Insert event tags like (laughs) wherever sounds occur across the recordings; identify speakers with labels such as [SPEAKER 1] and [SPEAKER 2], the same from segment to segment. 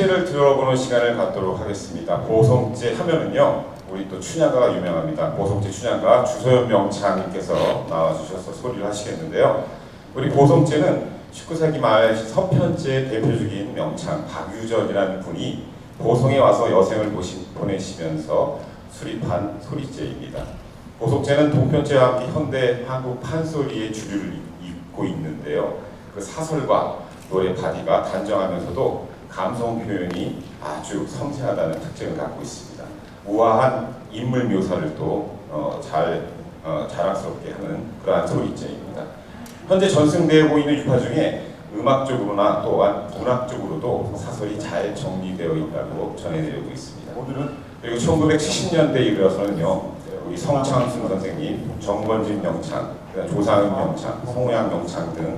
[SPEAKER 1] 보성제를 들어보는 시간을 갖도록 하겠습니다. 보성제 하면은요, 우리 또 춘향가가 유명합니다. 보성제 춘향가 주소연 명창님께서 나와주셔서 소리를 하시겠는데요. 우리 보성제는 19세기 말 서편제 대표적인 명창 박유전이라는 분이 보성에 와서 여생을 보시, 보내시면서 수립한 소리제입니다. 보성제는 동편제와 함께 현대 한국 판소리의 주류를 잇고 있는데요. 그 사설과 노래 바디가 단정하면서도 감성 표현이 아주 섬세하다는 특징을 갖고 있습니다. 우아한 인물 묘사를 또 어, 잘 어, 자랑스럽게 하는 그러한 소리제입니다. 현재 전승되어 보이는 유파 중에 음악적으로나 또한 문학적으로도 사설이 잘 정리되어 있다고 전해드리고 있습니다. 오늘은 그리고 1970년대에 이르러서는요 우리 성창순 선생님, 정건진 명창, 조상은 명창, 송양 명창 등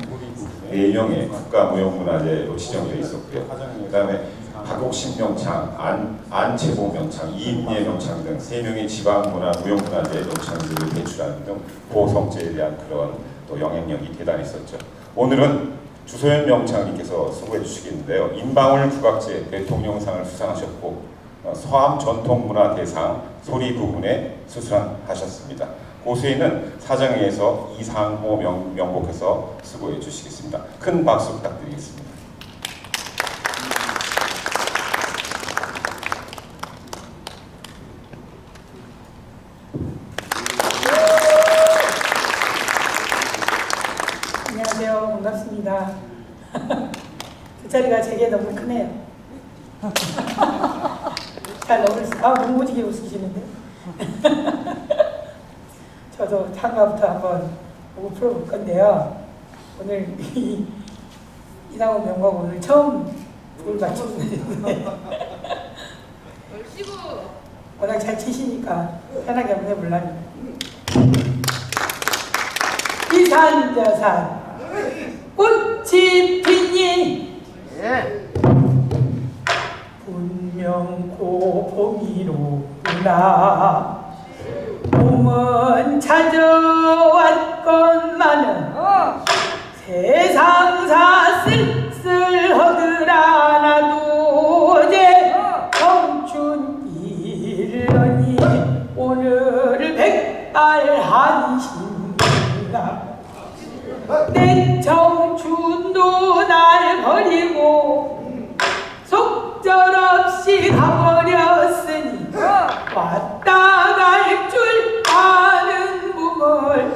[SPEAKER 1] 네 명의 국가무형문화재로 지정되어 있었고요. 그다음에 박옥신 명창, 안, 안채보 명창, 이인예 명창 등 세 명의 지방문화 무형문화재 명창들을 배출하는 등 보성제에 대한 그런 또 영향력이 대단했었죠. 오늘은 주소연 명창님께서 수고해 주시겠는데요. 인방울 국악제 대통령상을 수상하셨고 어, 서암 전통문화 대상 소리 부분에 수상하셨습니다. 고수에는 사장에서 이상호 명, 명복해서 수고해 주시겠습니다. 큰 박수 부탁드리겠습니다.
[SPEAKER 2] 안녕하세요. 반갑습니다. 그 자리가 제게 너무 크네요. (laughs) 잘 어울리시, 아, 너무 오지게 웃으시는데. 저도 창가부터 한번 보고 풀어볼 건데요. 오늘 이 이상훈 명곡 오늘 처음 불 맞췄는데.
[SPEAKER 3] 얼씨구 (laughs)
[SPEAKER 2] 워낙 잘 치시니까 편하게 한번 해볼랍니다. 이산 저산. 꽃이 피니. 분명 고봉이로구나 봄은 찾아왔건만은 세상사 쓸쓸하더라 나도 어제 청춘 일러니 오늘 백발 한신이다. 내 청춘도 날 버리고 속절없이 가버렸으니 왔다 갈 줄 아는 몸을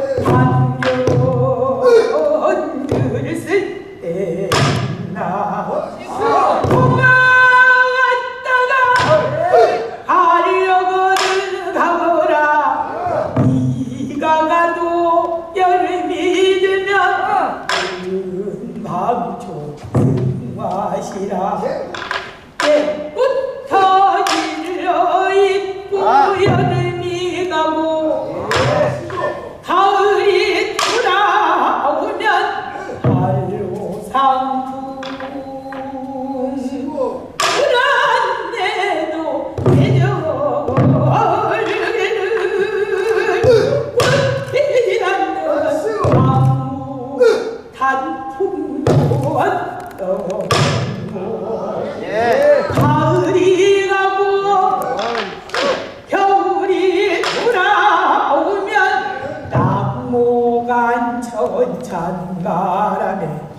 [SPEAKER 2] 바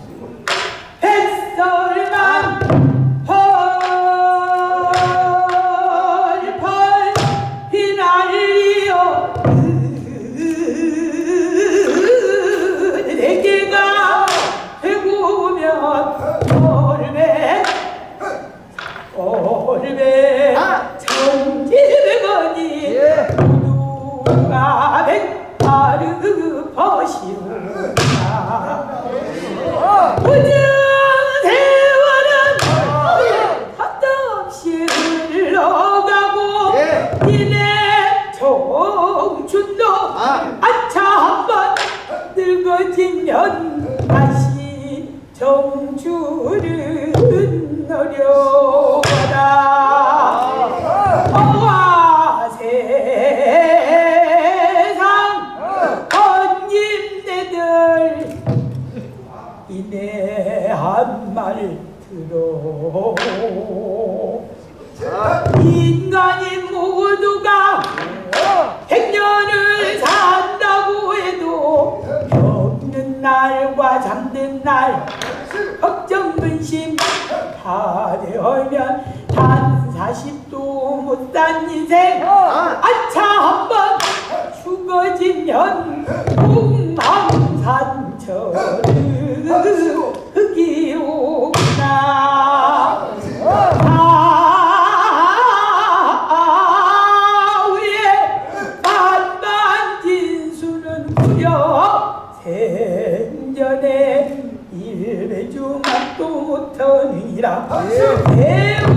[SPEAKER 2] 일배중학도 못하느니라. 세워라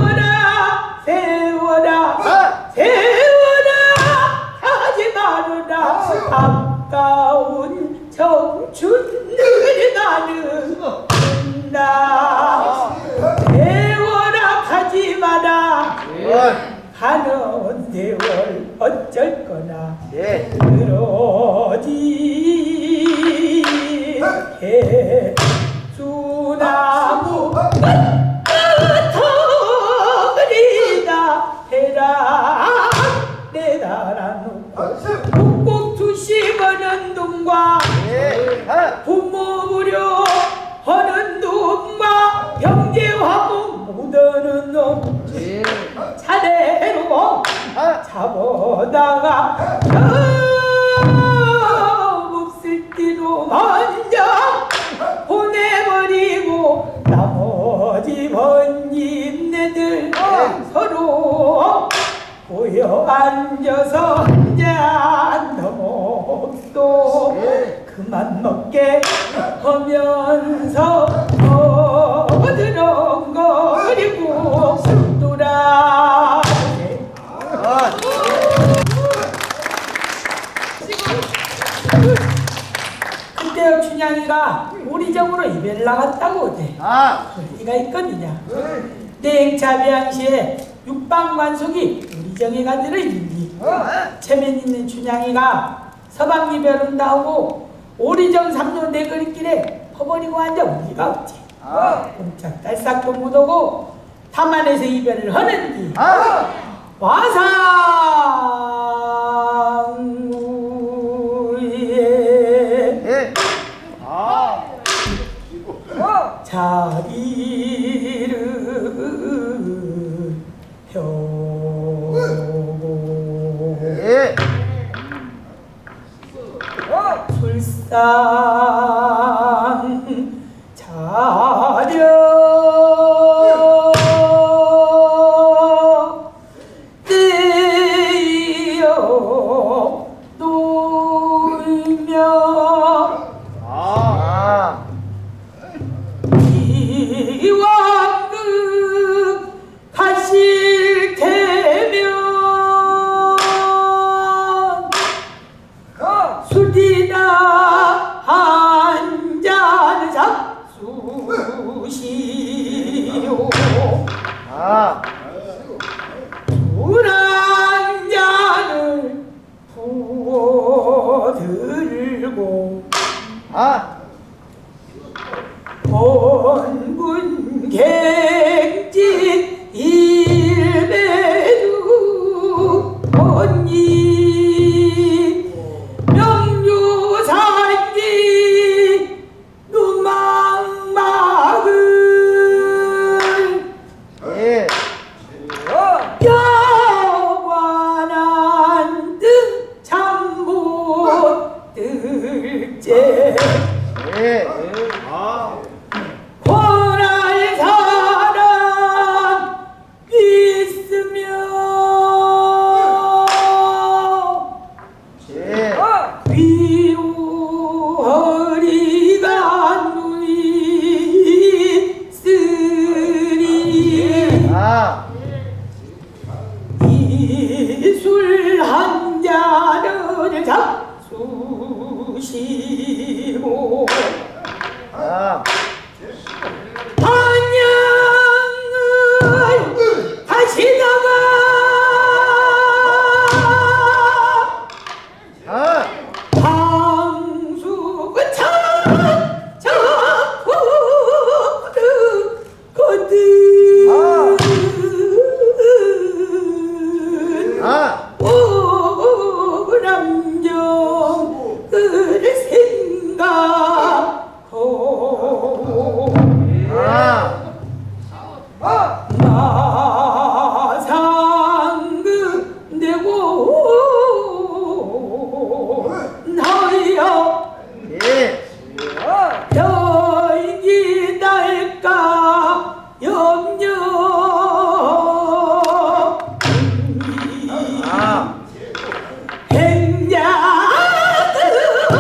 [SPEAKER 2] 잡아다가 없을 뒤로 먼저 보내버리고 나머지 번님네들 서로 모여 앉아서 한잔 넘어도 그만 먹게 하면서 춘향이가 우리 정으로 이별을 나갔다고 돼. 소리가 있거든요. 냉차비양시에 육방관속이 우리 정에 가 들어있니? 체면 있는 춘향이가 서방 이별한다 하고 오리정 삼년 내거리길에 퍼버리고 앉아 우리가 없지. 꼼짝 딸싹도 못하고 담안에서 이별을 하는디. 와상우에 자리를 펴고 불상 차려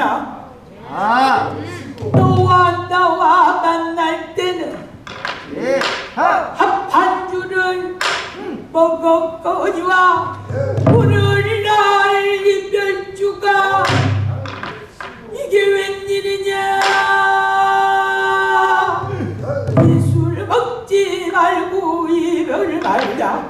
[SPEAKER 2] 나.
[SPEAKER 3] 아,
[SPEAKER 2] 너와 나와 만날 때는
[SPEAKER 3] 예, 하,
[SPEAKER 2] 밥 한 줄을 음. 먹었거니와? 오늘날 이별주가. 이게 웬일이냐? 이술 먹지 말고 이별을 말자.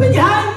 [SPEAKER 2] Cái nhà anh.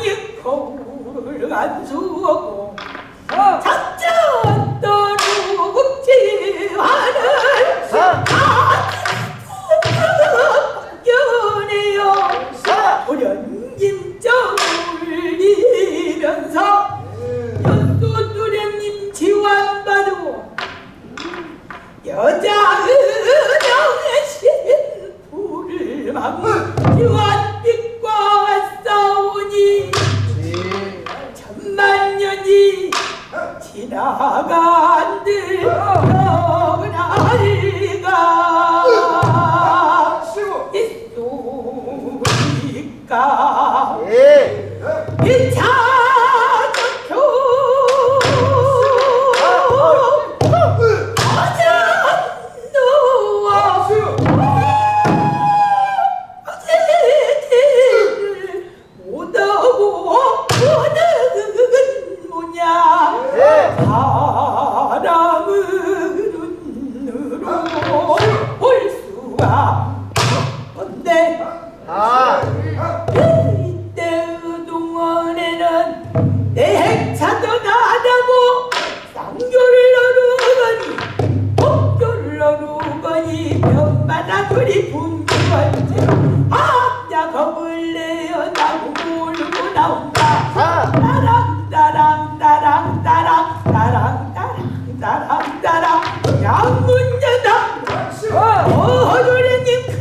[SPEAKER 2] 어, 도련님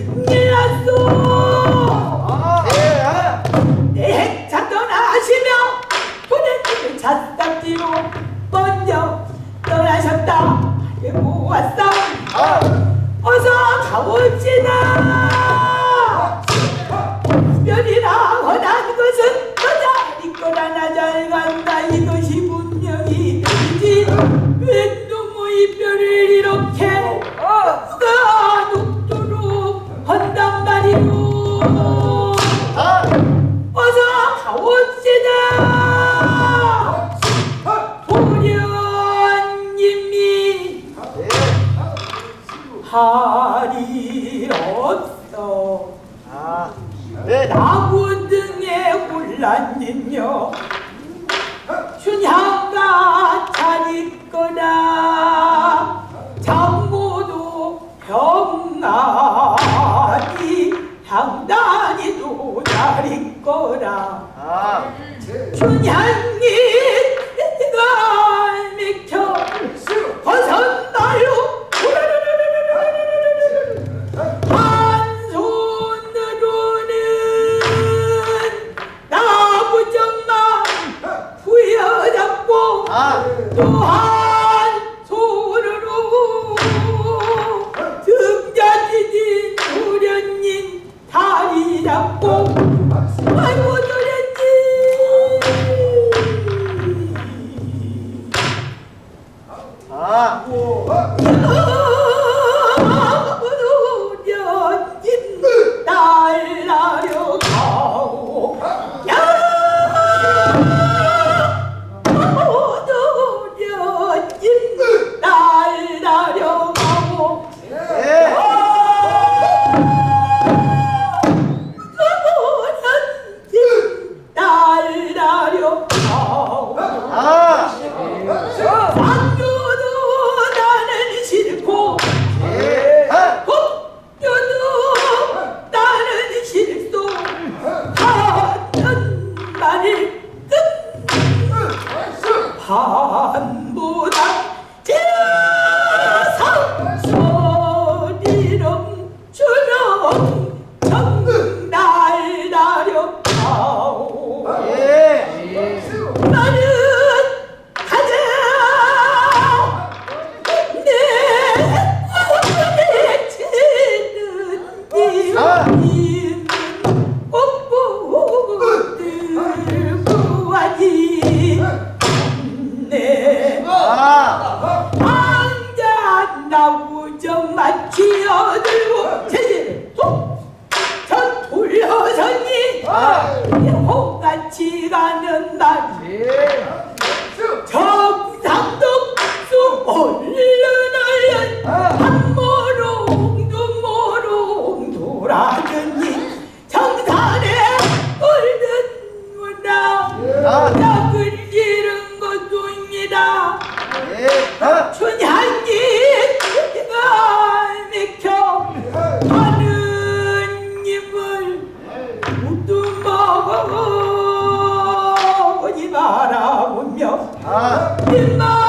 [SPEAKER 2] 팔이 없어
[SPEAKER 3] 아, 네.
[SPEAKER 2] 나무 등에 올랐는요 춘향가 잘 있거나 장모도 병아리 향단이도 잘 있거나
[SPEAKER 3] 아.
[SPEAKER 2] 춘향이
[SPEAKER 3] 아.
[SPEAKER 2] 오. 작은 길은 것도입니다. 춘향기 가 맥혀 많은 입을 모두 먹어 이 바라보며 빈말